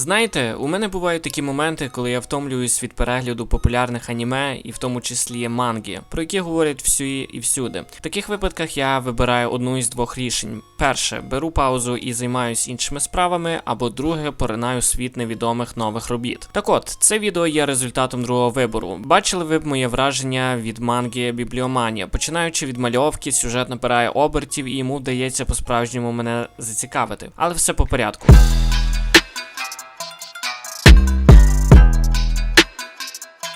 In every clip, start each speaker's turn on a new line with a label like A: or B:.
A: Знаєте, у мене бувають такі моменти, коли я втомлююсь від перегляду популярних аніме, і в тому числі манги, про які говорять всюди і всюди. В таких випадках я вибираю одну із двох рішень: перше, беру паузу і займаюся іншими справами, або друге, поринаю світ невідомих нових робіт. Так от, це відео є результатом другого вибору. Бачили ви б моє враження від манги Бібліоманія. Починаючи від мальовки, сюжет набирає обертів і йому вдається по-справжньому мене зацікавити. Але все по порядку.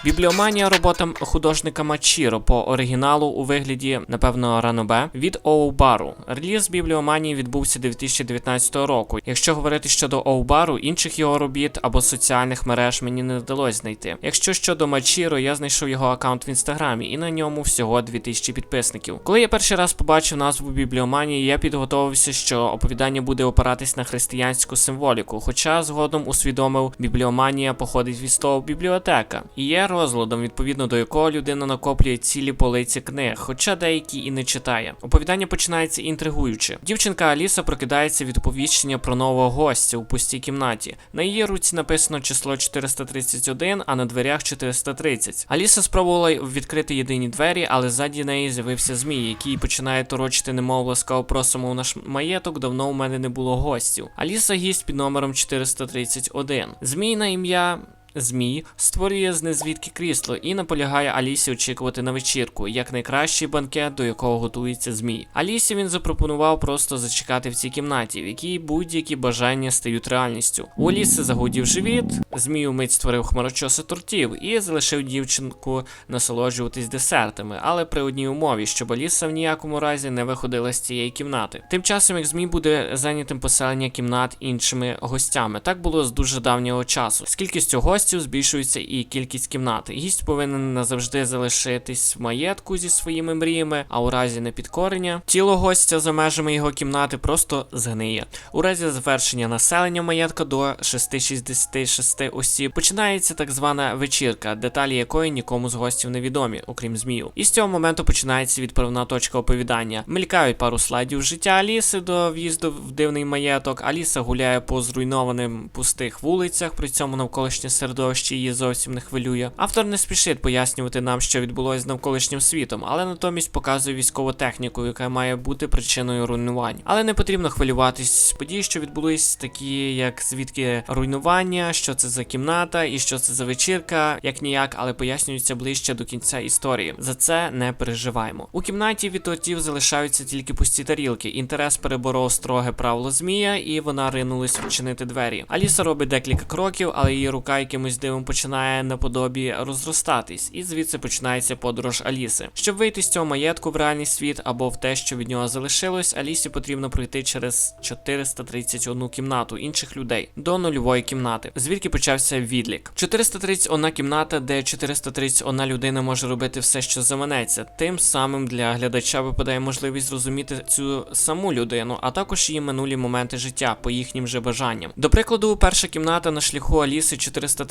A: Бібліоманія робота художника Мачіро по оригіналу у вигляді, напевно, ранобе від Оубару. Реліз бібліоманії відбувся 2019 року. Якщо говорити щодо Оубару, інших його робіт або соціальних мереж мені не вдалося знайти. Якщо щодо Мачіро, я знайшов його аккаунт в інстаграмі, і на ньому всього 2000 підписників. Коли я перший раз побачив назву бібліоманії, я підготовився, що оповідання буде опиратись на християнську символіку. Хоча згодом усвідомив, бібліоманія походить від слова бібліотека і є розладом, відповідно до якого людина накоплює цілі полиці книг, хоча деякі і не читає. Оповідання починається інтригуюче. Дівчинка Аліса прокидається від оповіщення про нового гостя у пустій кімнаті. На її руці написано число 431, а на дверях 430. Аліса спробувала відкрити єдині двері, але ззаді неї з'явився змій, який починає торочити, немов ласкаво просимо у наш маєток. Давно у мене не було гостів. Аліса гість під номером 431. Змій на ім'я. Змій створює з незвідки крісло і наполягає Алісі очікувати на вечірку, як найкращий банкет, до якого готується змій. Алісі він запропонував просто зачекати в цій кімнаті, в якій будь-які бажання стають реальністю. У Аліси загудів живіт, змій умить створив хмарочоси тортів і залишив дівчинку насолоджуватись десертами, але при одній умові, щоб Аліса в ніякому разі не виходила з цієї кімнати. Тим часом, як змій буде зайнятим поселення кімнат іншими гостями, так було з дуже давнього часу. З кількістю гостів збільшується і кількість кімнат. Гість повинен назавжди залишитись в маєтку зі своїми мріями, а у разі непідкорення тіло гостя за межами його кімнати просто згниє. У разі завершення населення маєтка до 666 осіб починається так звана вечірка, деталі якої нікому з гостів невідомі, окрім змію. І з цього моменту починається відправна точка оповідання. Мелькають пару слайдів життя Аліси до в'їзду в дивний маєток. Аліса гуляє по зруйнованим пустих вулицях, при цьому навколишнє середовище її зовсім не хвилює. Автор не спішить пояснювати нам, що відбулося з навколишнім світом, але натомість показує військову техніку, яка має бути причиною руйнувань. Але не потрібно хвилюватись. Події, що відбулись, такі як звідки руйнування, що це за кімната і що це за вечірка, як ніяк, але пояснюються ближче до кінця історії. За це не переживаємо. У кімнаті від тортів залишаються тільки пусті тарілки. Інтерес переборов строге правило змія, і вона ринулась відчинити двері. Аліса робить декілька кроків, але її рука якимось дивом починає наподобі розростатись, і звідси починається подорож Аліси. Щоб вийти з цього маєтку в реальний світ або в те, що від нього залишилось, Алісі потрібно пройти через 431 кімнату інших людей до нульової кімнати, звідки почався відлік. 431 кімната, де 431 людина може робити все, що заманеться. Тим самим для глядача випадає можливість зрозуміти цю саму людину, а також її минулі моменти життя по їхнім же бажанням. До прикладу, перша кімната на шляху Аліси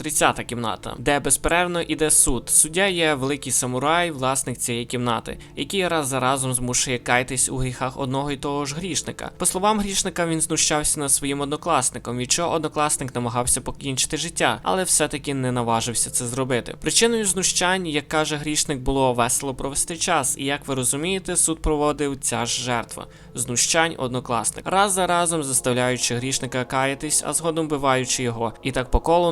A: 430 кімната, де безперервно іде суд. Суддя є великий самурай, власник цієї кімнати, який раз за разом змушує кайтись у гріхах одного і того ж грішника. По словам грішника, він знущався над своїм однокласником, від чого однокласник намагався покінчити життя, але все-таки не наважився це зробити. Причиною знущань, як каже грішник, було весело провести час, і як ви розумієте, суд проводив ця ж жертва знущань однокласник, раз за разом заставляючи грішника каятись, а згодом вбиваючи його, і так по колу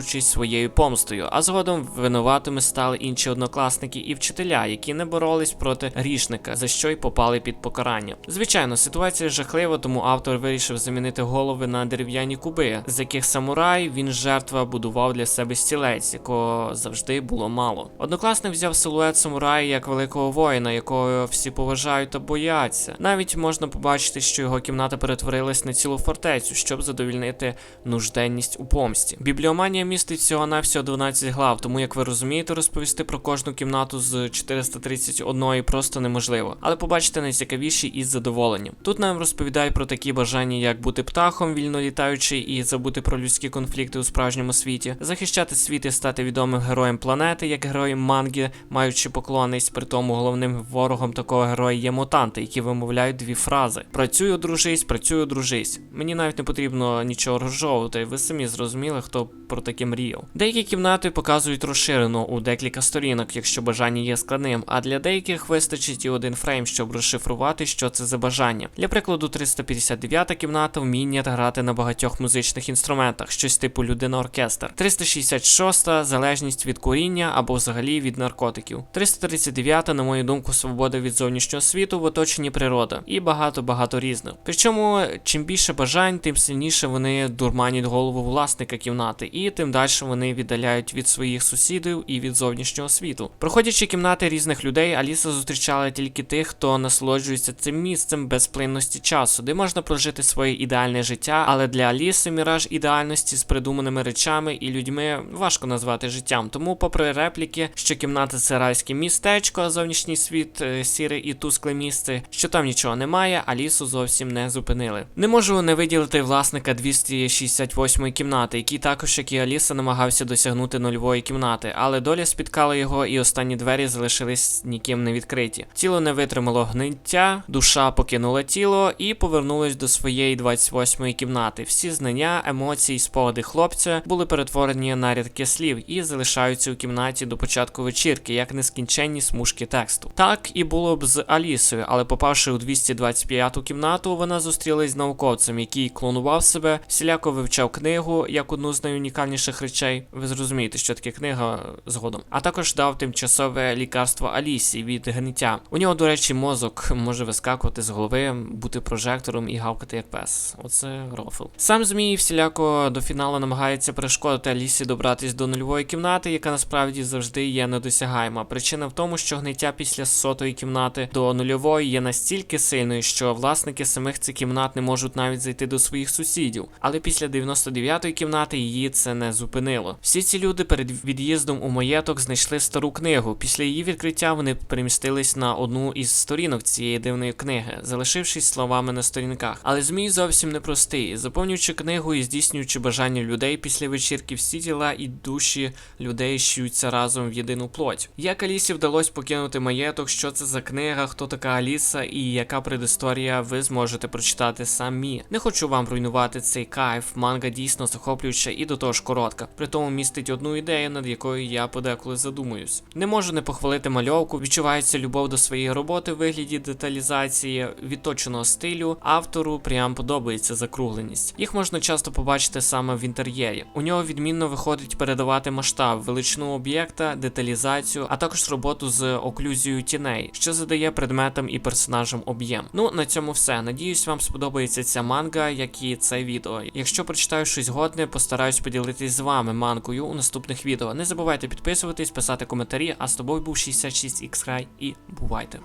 A: насолоджуючись своєю помстою. А згодом винуватими стали інші однокласники і вчителя, які не боролись проти грішника, за що й попали під покарання. Звичайно, ситуація жахлива, тому автор вирішив замінити голови на дерев'яні куби, з яких самурай він жертва будував для себе стілець, якого завжди було мало. Однокласник взяв силует самурая як великого воїна, якого всі поважають та бояться. Навіть можна побачити, що його кімната перетворилась на цілу фортецю, щоб задовільнити нужденність у помсті. Бібліоманія містить всього навсього 12 глав, тому як ви розумієте, розповісти про кожну кімнату з 431 просто неможливо. Але побачите найцікавіші із задоволенням. Тут нам розповідають про такі бажання, як бути птахом, вільно літаючи і забути про людські конфлікти у справжньому світі, захищати світ і стати відомим героєм планети, як героєм манги, маючи поклонність, при тому головним ворогом такого героя є мутанти, які вимовляють дві фрази: працюю, дружись, працюю, дружись. Мені навіть не потрібно нічого розжовувати, ви самі зрозуміли, хто про таке мріяв. Деякі кімнати показують розширено у декілька сторінок, якщо бажання є складним, а для деяких вистачить і один фрейм, щоб розшифрувати, що це за бажання. Для прикладу, 359-та кімната вміння грати на багатьох музичних інструментах, щось типу людина-оркестр. 366 залежність від куріння або взагалі від наркотиків. 339, на мою думку, свобода від зовнішнього світу в оточенні природи. І багато-багато різних. Причому, чим більше бажань, тим сильніше вони дурманять голову власника кімнати, і тим далі вони віддаляють від своїх сусідів і від зовнішнього світу. Проходячи кімнати різних людей, Аліса зустрічала тільки тих, хто насолоджується цим місцем без плинності часу, де можна прожити своє ідеальне життя, але для Аліси міраж ідеальності з придуманими речами і людьми важко назвати життям. Тому, попри репліки, що кімната це райське містечко, а зовнішній світ е, сіре і тускле місце, що там нічого немає, Алісу зовсім не зупинили. Не можу не виділити власника 268-ї кімнати, який також, як і Аліса, намагався досягнути нульової кімнати, але доля спіткала його, і останні двері залишились ніким не відкриті. Тіло не витримало гниття, душа покинула тіло і повернулась до своєї 28-ї кімнати. Всі знання, емоції, спогади хлопця були перетворені на рядки слів і залишаються у кімнаті до початку вечірки, як нескінченні смужки тексту. Так і було б з Алісою, але попавши у 225-ту кімнату, вона зустрілась з науковцем, який клонував себе, всіляко вивчав книгу як одну з найунікальніших речей. Ви зрозумієте, що таке книга згодом. А також дав тимчасове лікарство Алісі від гниття. У нього, до речі, мозок може вискакувати з голови, бути прожектором і гавкати як пес. Оце рофл. Сам змій всіляко до фіналу намагається перешкодити Алісі добратись до нульової кімнати, яка насправді завжди є недосягаема. Причина в тому, що гниття після сотої кімнати до нульової є настільки сильною, що власники самих цих кімнат не можуть навіть зайти до своїх сусідів. Але після 99-ї кімнати її це не зупинило. Всі ці люди перед від'їздом у маєток знайшли стару книгу. Після її відкриття вони перемістились на одну із сторінок цієї дивної книги, залишившись словами на сторінках. Але змій зовсім не простий. Заповнюючи книгу і здійснюючи бажання людей після вечірки, всі тіла і душі людей щуються разом в єдину плоть. Як Алісі вдалося покинути маєток, що це за книга, хто така Аліса і яка предісторія, ви зможете прочитати самі. Не хочу вам руйнувати цей кайф. Манга дійсно захоплююча і до того ж коротка. При тому містить одну ідею, над якою я подеколи задумуюсь. Не можу не похвалити мальовку. Відчувається любов до своєї роботи в вигляді деталізації, відточеного стилю. Автору прям подобається закругленість. Їх можна часто побачити саме в інтер'єрі. У нього відмінно виходить передавати масштаб, величину об'єкта, деталізацію, а також роботу з оклюзією тіней, що задає предметам і персонажам об'єм. Ну на цьому все. Надіюсь, вам сподобається ця манга, як і це відео. Якщо прочитаю щось годне, постараюсь з вами манкою, у наступних відео. Не забувайте підписуватись, писати коментарі. А з тобою був 66 xray і бувайте.